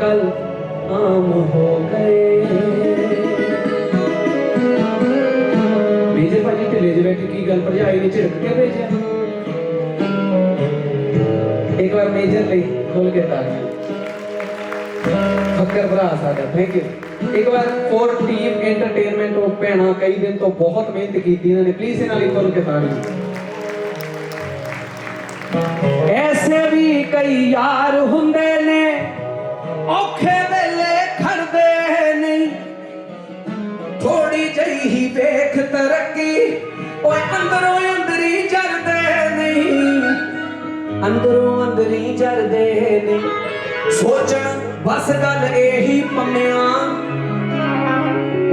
ਅੱਜ ਕੱਲ ਆਮ ਹੋ ਗਏ ਮੇਜਰ ਭਾਜੀ ਢਿੱਲੇ ਜਿਹੇ ਬੈਠੇ ਕੀ ਗੱਲ ਭਰਜਾਈ ਨੇ ਝਿੜਕ ਕੇ ਭੇਜਿਆ ਇੱਕ ਵਾਰ ਮੇਜਰ ਲਈ ਖੋਲ ਕੇ ਤਾਲੀ ਫੱਕਰ ਭਰਾ ਸਾਡਾ ਥੈਂਕ ਯੂ ਇੱਕ ਵਾਰ ਫੋਰ ਟੀਮ ਐਂਟਰਟੇਨਮੈਂਟ ਉਹ ਭੈਣਾਂ ਕਈ ਦਿਨ ਤੋਂ ਬਹੁਤ ਮਿਹਨਤ ਕੀਤੀ ਇਹਨਾਂ ਨੇ ਪਲੀਜ਼ ਇਹਨਾਂ ਲਈ ਖੋਲ ਕੇ ਤਾੜੀ ਐਸੇ ਵੀ ਕਈ ਯਾਰ ਹੁੰਦੇ ਨੇ ਔਖੇ ਵੇਲੇ ਖੜਦੇ ਨਹੀਂ। ਥੋੜੀ ਜਿਹੀ ਹੀ ਵੇਖ ਤਰੱਕੀ, ਓਏ ਅੰਦਰੋਂ ਅੰਦਰੀ ਜਰਦੇ ਨਹੀਂ। ਅੰਦਰੋਂ ਅੰਦਰੀ ਜਰਦੇ ਨਹੀਂ। ਸੋਚਣ, ਬਸ ਗੱਲ ਇਹੀ ਪੰਮਿਆ।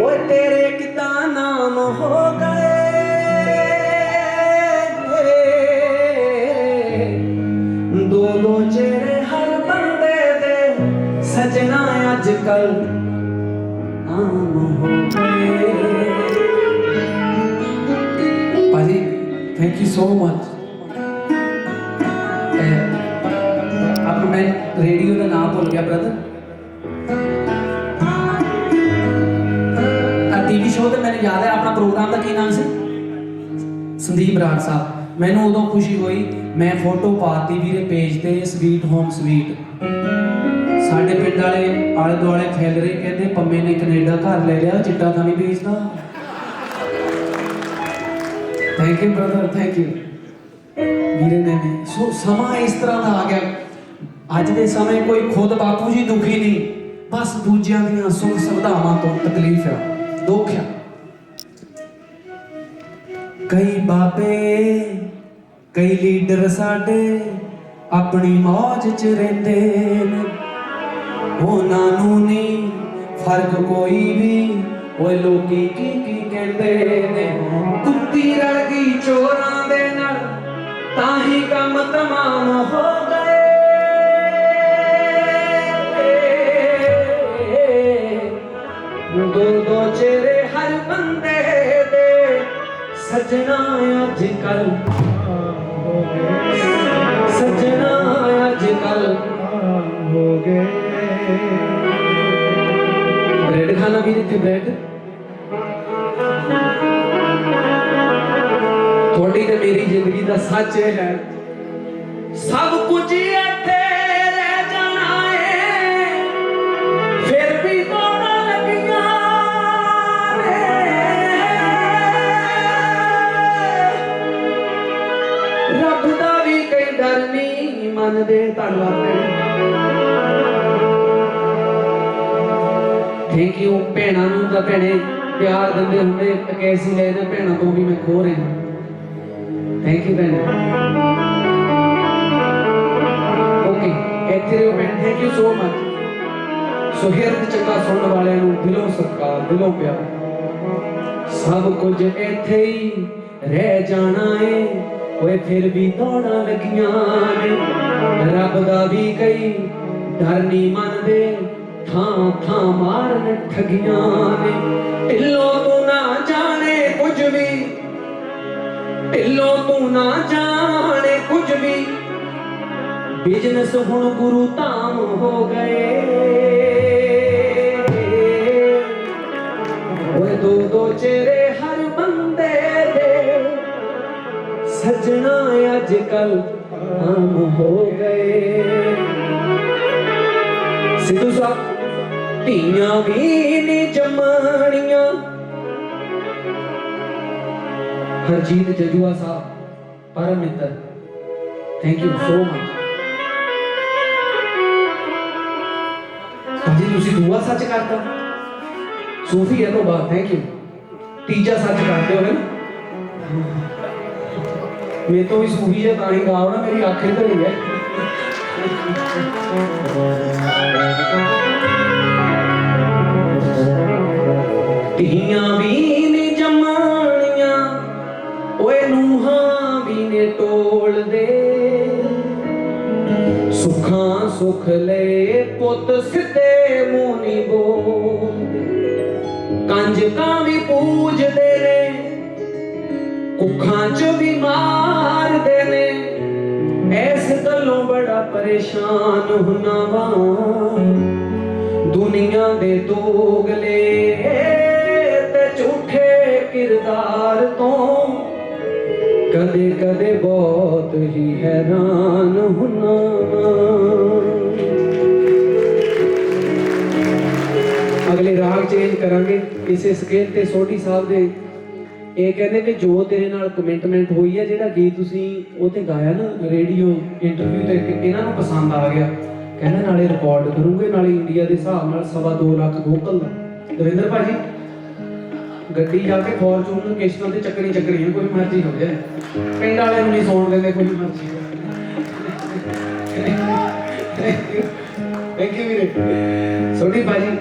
ਓਏ ਤੇਰੇ ਕਿਦਾਂ ਨਾਮ ਹੋ ਥੈਂਕ ਯੂ ਸੋ ਮਚ ਆਪ ਮੈਂ ਰੇਡੀਓ ਦਾ ਨਾਮ ਭੁੱਲ ਗਿਆ ਬ੍ਰਦਰ ਆ ਸ਼ੋਅ ਤੇ ਮੈਨੂੰ ਯਾਦ ਹੈ ਆਪਣਾ ਪ੍ਰੋਗਰਾਮ ਦਾ ਕੀ ਨਾਮ ਸੀ ਸੰਦੀਪ ਰਾਜ ਸਾਹਿਬ ਮੈਨੂੰ ਉਦੋਂ ਖੁਸ਼ੀ ਹੋਈ ਮੈਂ ਫੋਟੋ ਪਾਤੀ ਵੀਰੇ ਪੇਜ ਤੇ ਸਵੀਟ ਹੋਮ ਸਵੀਟ ਸਾਡੇ ਪਿੰਡ ਵਾਲੇ ਆਲੇ ਦੁਆਲੇ ਫੈਲ ਰਹੇ, ਕਹਿੰਦੇ ਪੰਮੇ ਨੇ ਕੈਨੇਡਾ ਘਰ ਲੈ ਲਿਆ, ਚਿੱਟਾ ਤਾਂ ਨਹੀਂ ਵੇਚਦਾ। Thank you brother thank you ਵੀਰੇ ਨੇ ਵੀ। ਸੋ ਸਮਾਂ ਇਸ ਤਰ੍ਹਾਂ ਦਾ ਆ ਗਿਆ। ਅੱਜ ਦੇ ਸਮੇਂ ਕੋਈ ਖੁਦ ਬਾਪੂ ਜੀ ਦੁਖੀ ਨਹੀਂ। ਬਸ ਦੂਜਿਆਂ ਦੀਆਂ ਸੁੱਖ ਸੁਵਿਧਾਵਾਂ ਤੋਂ ਤਕਲੀਫ ਆ। ਦੁੱਖ ਆ। ਕਈ ਬਾਬੇ ਕਈ ਲੀਡਰ ਸਾਡੇ ਆਪਣੀ ਮੌਜ 'ਚ ਰਹਿੰਦੇ ਨੇ। ਉਹਨਾਂ ਨੂੰ ਨਹੀਂ ਫ਼ਰਕ ਕੋਈ ਵੀ। ਓਏ ਲੋਕੀ ਕੀ ਕੀ ਕਹਿੰਦੇ ਨੇ? ਕੁੱਤੀ ਰਲ ਗਈ ਚੋਰਾਂ ਦੇ ਨਾਲ, ਤਾਂ ਹੀ ਕੰਮ ਤਮਾਮ ਹੋ ਗਏ। ਦੋ ਦੋ ਚਿਹਰੇ ਹਰ ਬੰਦੇ ਦੇ ਸਜਣਾ ਅੱਜ ਕੱਲ ਸਜਣਾ ਅੱਜ ਕੱਲ ਹੋ ਗਏ ਬ੍ਰੈਡ ਖਾਣਾ ਵੀ ਇੱਥੇ ਬ੍ਰੈਡ ਤੁਹਾਡੀ ਤੇ ਮੇਰੀ ਜ਼ਿੰਦਗੀ ਦਾ ਸੱਚ ਇਹ ਹੈ ਸਭ ਕੁਝ ਇੱਥੇ ਰਹਿ ਜਾਣਾ ਏ ਫਿਰ ਵੀ ਤੋੜਾਂ ਲੱਗੀਆਂ ਨੇ ਰੱਬ ਦਾ ਵੀ ਕਈ ਡਰ ਨਹੀਂ ਮੰਨਦੇ ਧੰਨਵਾਦ ਥੈਂਕ ਯੂ ਭੈਣਾਂ ਨੂੰ ਤਾਂ ਭੈਣੇ ਪਿਆਰ ਦਿੰਦੇ ਹੁੰਦੇ ਕੈਸੀ ਲੈ ਨਾ ਭੈਣਾਂ ਤੋਂ ਵੀ ਮੈਂ ਖੋ ਰਿਹਾ। ਥੈਂਕ ਯੂ ਭੈਣੇ। ਓਕੇ ਇੱਥੇ ਰਹੋ ਭੈਣ thank you so much so ਹਿਰਦ ਚੰਗਾ ਸੁਣਨ ਵਾਲਿਆਂ ਨੂੰ ਦਿਲੋਂ ਸਤਿਕਾਰ, ਦਿਲੋਂ ਪਿਆਰ। ਸਭ ਕੁਝ ਇੱਥੇ ਹੀ ਰਹਿ ਜਾਣਾ ਏ, ਓਏ ਫਿਰ ਵੀ ਦੌੜਾਂ ਲੱਗੀਆਂ ਨੇ। ਰੱਬ ਦਾ ਵੀ ਕਈ ਡਰ ਨਹੀਂ ਮੰਨਦੇ। ਥਾਂ ਥਾਂ ਮਾਰਨ ਠਗੀਆਂ ਨੇ। ਢਿੱਲੋਂ ਤੂੰ ਨਾ ਜਾਣੇ ਕੁਝ ਵੀ। ਢਿੱਲੋ ਤੂੰ ਨਾ ਜਾਣੇ ਕੁਝ ਵੀ। ਬਿਜ਼ਨਸ ਹੁਣ ਗੁਰੂ ਧਾਮ ਹੋ ਗਏ। ਓਏ ਦੋ ਦੋ ਚਿਹਰੇ ਹਰ ਬੰਦੇ ਦੇ। ਸਜਣਾ ਅੱਜ ਕੱਲ ਆਮ ਹੋ ਗਏ। ਸਿੱਧੂ ਸਾਹਿਬ ਧੀਆਂ ਵੀ ਨੀ ਜੰਮਣੀਆਂ। ਹਰਜੀਤ ਜਜੂਆ ਸਾਹਿਬ ਪਰਮ ਮਿੱਤਰ ਥੈਂਕ ਯੂ ਸੋ ਮਚ ਭਾਜੀ, ਤੁਸੀਂ ਦੂਆ ਸੱਚ ਕਰਤਾ। ਸੂਫੀ ਹੈ ਤੋਂ ਬਾਅਦ ਥੈਂਕ ਯੂ ਤੀਜਾ ਸੱਚ ਕਰਦੇ ਹੋ ਨਾ। ਮੈਂ ਤੋਂ ਵੀ ਸੂਫੀ ਹੈ ਤਾਂ ਹੀ ਗਾਉ ਨਾ, ਮੇਰੀ ਅੱਖ ਇੱਧਰ ਹੀ ਹੈ। ਧੀਆਂ ਵੀ ਨੇ ਜਮਾਣੀਆਂ, ਓਏ ਨੂਹਾਂ ਵੀ ਨੇ ਟੋਲਦੇ ਸੁੱਖਾਂ ਸੁਖ ਲੈ ਪੁੱਤ ਸਿੱਧੇ ਮੂੰਹ ਨਹੀਂ ਬੋਲਦੇ। ਕੰਜਕਾਂ ਵੀ ਪੂਜਦੇ ਨੇ, ਕੁੱਖਾਂ ਚ ਵੀ ਮਾਰਦੇ ਨੇ। ਐਸ ਗੱਲੋਂ ਬੜਾ ਪਰੇਸ਼ਾਨ ਹੁਨਾ ਵਾਂ। ਦੁਨੀਆ ਦੇ ਦੋਗਲੇ ਕਿਰਦਾਰ ਤੋਂ ਕਦੇ ਕਦੇ ਬਹੁਤ ਹੀ ਹੈਰਾਨ ਹੁਨਾ ਅਗਲੇ ਰਾਗ ਚੇਂਜ ਕਰਾਂਗੇ ਇਸੇ ਸਕੇਲ ਤੇ ਸੋਢੀ ਸਾਹਿਬ ਦੇ। ਇਹ ਕਹਿੰਦੇ ਵੀ ਜੋ ਤੇਰੇ ਨਾਲ ਕਮਿਟਮੈਂਟ ਹੋਈ ਹੈ ਜਿਹੜਾ ਗੀਤ ਤੁਸੀਂ ਉਹ ਤੇ ਗਾਇਆ ਨਾ ਰੇਡੀਓ ਇੰਟਰਵਿਊ ਤੇ ਇਹਨਾਂ ਨੂੰ ਪਸੰਦ ਆ ਗਿਆ। ਕਹਿੰਦਾ, ਨਾਲੇ ਰਿਕਾਰਡ ਕਰੂੰਗੇ, ਨਾਲੇ ਇੰਡੀਆ ਦੇ ਹਿਸਾਬ ਨਾਲ ਸਵਾ ਦੋ ਲੱਖ ਵੋਕਲ ਦਾ ਦਵਿੰਦਰ ਭਾਜੀ? ਗੱਡੀ ਜਾ ਕੇ ਫੋਰਚੂਨਰ ਕਿਸ਼ਤਾਂ ਤੇ ਚੱਕਣੀ ਚੱਕਣੀ ਹੈ ਕੋਈ ਮਰਜ਼ੀ ਹੋ ਜਾਏ। ਪਿੰਡ ਵਾਲਿਆਂ ਨੂੰ ਨਹੀਂ ਸੌਣ ਦਿੰਦੇ, ਕੋਈ ਮਰਜ਼ੀ ਥੈਂਕ ਯੂ ਵੀਰੇ। ਸੋਢੀ ਭਾਜੀ,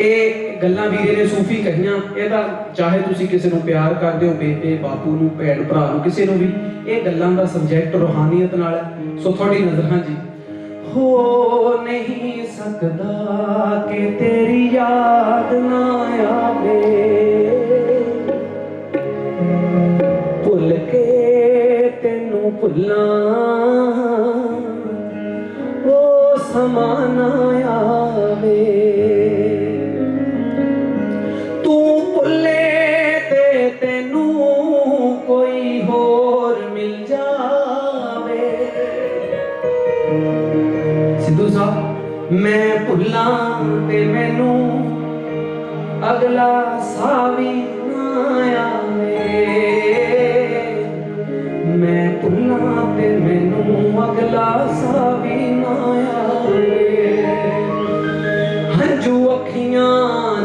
ਇਹ ਗੱਲਾਂ ਵੀਰੇ ਨੇ ਸੂਫੀ ਕਹੀਆਂ, ਇਹਦਾ ਚਾਹੇ ਤੁਸੀਂ ਕਿਸੇ ਨੂੰ ਪਿਆਰ ਕਰਦੇ ਹੋ, ਬੇਟੇ, ਬਾਪੂ ਨੂੰ, ਭੈਣ, ਭਰਾ ਨੂੰ, ਕਿਸੇ ਨੂੰ ਵੀ, ਇਹ ਗੱਲਾਂ ਦਾ ਸਬਜੈਕਟ ਰੋਹਾਨੀਅਤ ਨਾਲ ਹੈ। ਸੋ ਤੁਹਾਡੀ ਨਜ਼ਰ, ਹਾਂਜੀ। ਹੋ ਨਹੀਂ ਸਕਦਾ ਕਿ ਤੇਰੀ ਯਾਦ ਨਾ ਆਵੇ। ਭੁੱਲ ਕੇ ਤੈਨੂੰ ਭੁੱਲਾਂ ਉਹ ਸਮਾਂ ਨਾ ਆਵੇ। ਤੂੰ ਭੁੱਲੇ ਤੇ ਤੈਨੂੰ ਕੋਈ ਹੋਰ ਮਿਲ ਜਾਵੇ। ਸਿੱਧੂ ਸਾਹਿਬ, ਮੈਂ ਭੁੱਲਾਂ ਤੇ ਮੈਨੂੰ ਅਗਲਾ ਸਾਹ ਵੀ ਨਾ ਆਵੇ। ਮੈਂ ਭੁੱਲਾਂ ਤੇ ਮੈਨੂੰ ਅਗਲਾ ਸਾਹ ਵੀ ਨਾ ਆਵੇ। ਹੰਝੂ ਅੱਖੀਆਂ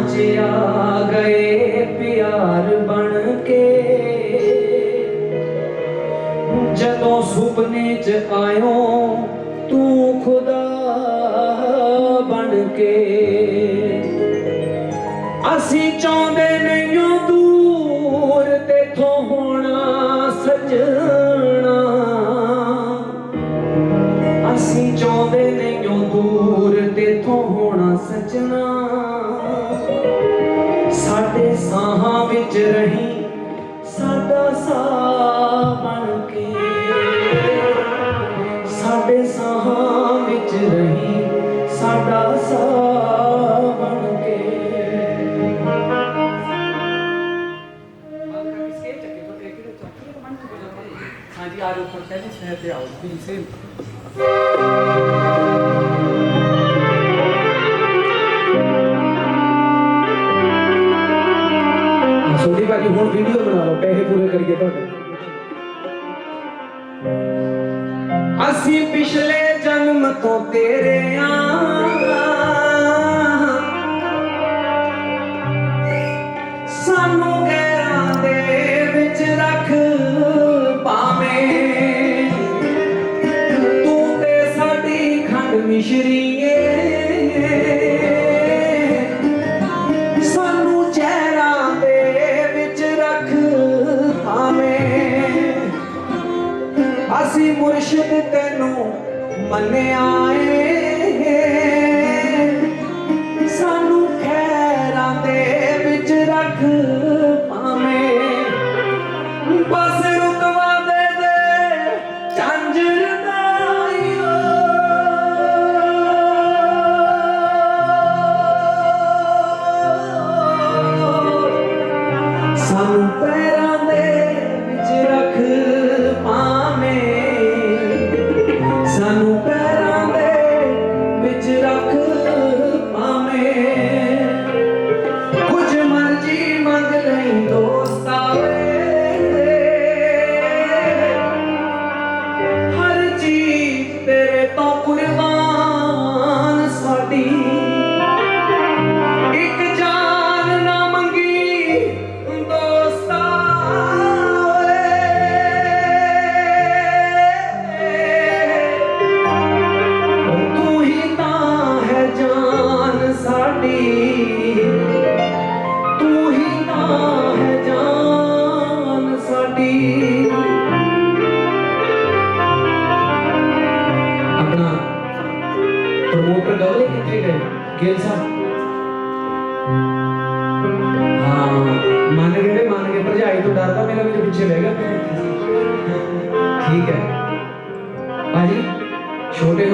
'ਚ ਆ ਗਏ ਪਿਆਰ ਬਣ ਕੇ। ਜਦੋਂ ਸੁਪਨੇ 'ਚ ਆਇਓ ਤੂੰ ਖੁਦਾ ਬਣ ਕੇ। ਅਸੀਂ ਚਾਹੁੰਦੇ ਨਹੀਂ ਓ ਦੂਰ ਤੇਥੋਂ ਹੋਣਾ ਸਜਣਾ। ਅਸੀਂ ਚਾਹੁੰਦੇ ਨਹੀਂ ਦੂਰ ਤੇਥੋਂ ਹੋਣਾ ਸਜਣਾ। ਸਾਡੇ ਸਾਹਾਂ ਵਿੱਚ ਰਹੀ, ਸਾਡਾ ਸਾਹ ਹਾਂਜੀ ਆ ਜਾਓ ਫ਼ਰਕ ਹੈ ਜੀ ਸਹਿ ਤੇ ਆਓ ਵੀ ਸੇਮ ਸੋਢੀ ਭਾਜੀ ਹੁਣ ਵੀਡੀਓ ਬਣਾ ਲਓ ਪੈਸੇ ਪੂਰੇ ਕਰੀਏ ਤੁਹਾਡੇ ਅਸੀਂ ਪਿਛਲੇ ਜਨਮ ਤੋਂ ਤੇਰੇ ਆ ਸਾਨੂੰ ਮਿਸ਼ਰੀਏ ਸਾਨੂੰ ਚਿਹਰਾ ਦੇ ਵਿੱਚ ਰੱਖ ਪਾਵੇਂ ਅਸੀਂ ਮੁਰਸ਼ਿਦ ਤੈਨੂੰ ਮੰਨਿਆ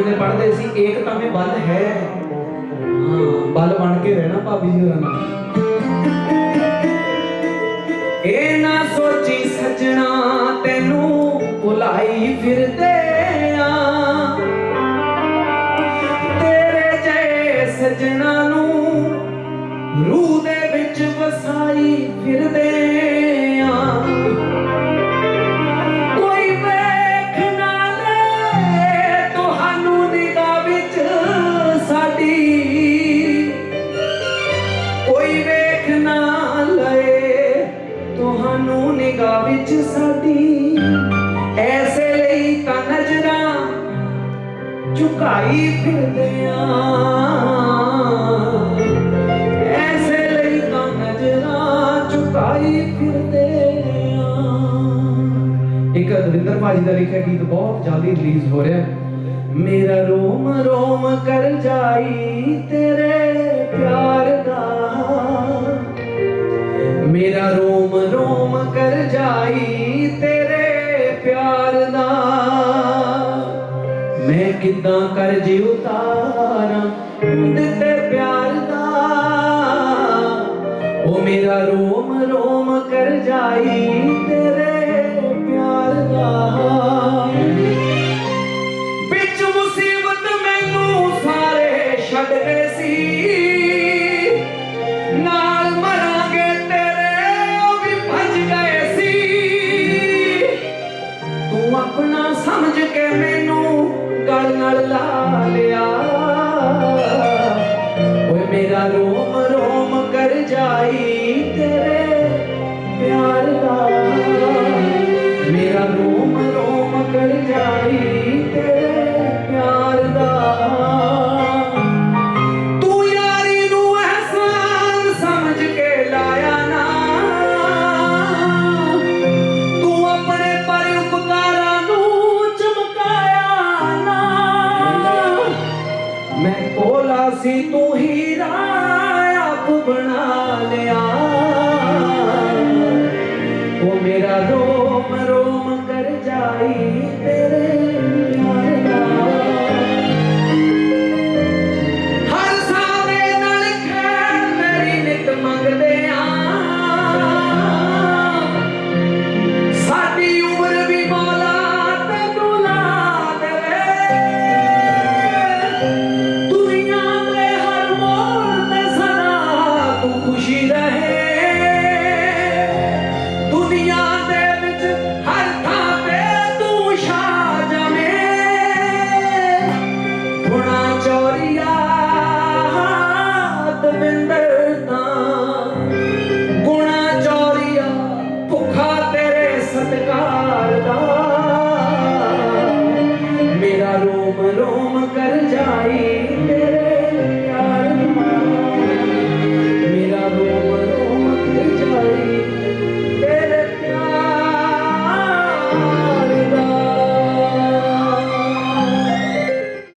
ਛੋਟੇ ਪੜ੍ਹਦੇ ਸੀ ਏਕਤਾ ਮੇ ਬਲ ਹੈ। ਹਾਂ, ਬਲ ਬਣ ਕੇ ਰਹਿਣਾ ਭਾਬੀ ਜੀ ਹੋਰਾਂ ਨਾਲ। ਇਹ ਨਾ ਸੋਚੀ ਸੱਜਣਾ, ਤੈਨੂੰ ਭੁਲਾਈ ਫਿਰਦੇ ਆ। ਤੇਰੇ ਜੈ ਸਜਣਾ ਨੂੰ ਰੂਹ ਦੇ ਵਿੱਚ ਵਸਾਈ ਫਿਰਦੇ ਝੁਕਾਈ ਫਿਰਦੇ ਆ। ਇੱਕ ਰਵਿੰਦਰ ਭਾਜੀ ਦਾ ਲਿਖਿਆ ਗੀਤ ਬਹੁਤ ਜਲਦੀ ਰਿਲੀਜ਼ ਹੋ ਰਿਹਾ ਮੇਰਾ ਰੋਮ ਰੋਮ ਕਰ ਜਾਈ ਤੇਰੇ ਪਿਆਰ ਦਾ। ਮੇਰਾ ਰੋਮ ਰੋਮ ਕਰ ਜਾਈ ਤੇਰੇ ਪਿਆਰ ਦਾ। ਮੈਂ ਕਿੱਦਾਂ ਕਰ ਜੀ ਉਤਾਰਾਂ ਦਿੱਤੇ ਪਿਆਰ ਦਾ। ਉਹ ਮੇਰਾ ਰੋਮ ਰੋਮ ਕਰ ਜਾਈ ਤੇਰੇ ਪਿਆਰ ਦਾ ਵਿੱਚ ਮੁਸੀਬਤ ਮੈਨੂੰ ਸਾਰੇ ਛੱਡ ਗਏ ਸੀ। ਨਾਲ ਮਰਾਂਗੇ ਤੇਰੇ, ਉਹ ਵੀ ਭੱਜ ਗਏ ਸੀ। ਤੂੰ ਆਪਣਾ ਸਮਝ ਕੇ ਮੈਨੂੰ ਗਲ ਨਾਲ ਲਾ ਲਿਆ। ਓਏ ਮੇਰਾ ਰੋਮ ਰੋਮ ਕਰ ਜਾਈ